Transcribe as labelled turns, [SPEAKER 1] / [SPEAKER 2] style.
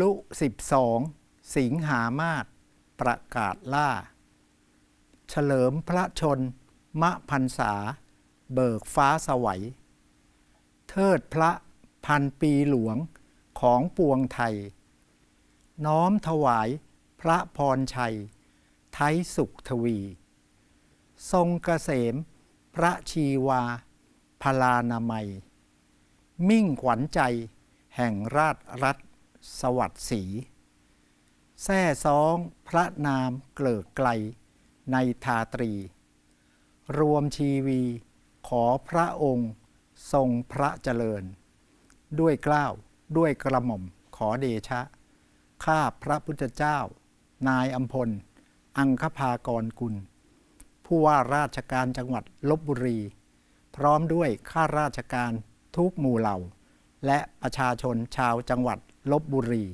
[SPEAKER 1] ลุสิบสองสิงหามาศประกาศล่า เฉลิมพระชน มะพันษา เบิกฟ้าสวัย เทิดพระพันปีหลวงของปวงไทย น้อมถวายพระพรชัย ไทยสุขทวี ทรงเกษม พระชีวา พลานามัย มิ่งขวัญใจแห่งราชรัฐ สวัสดิ์ศรีแท่ซองพระนามเกลิกไกลในทาตรี รวมชีวีขอพระองค์ทรงพระเจริญ ด้วยเกล้าวด้วยกระหม่อมขอเดชะ ข้าพระพุทธเจ้า นายอัมพล อังคภากรกุล ผู้ว่าราชการจังหวัดลบบุรี พร้อมด้วยข้าราชการทุกหมู่เหล่า และประชาชนชาวจังหวัด ลบบุรี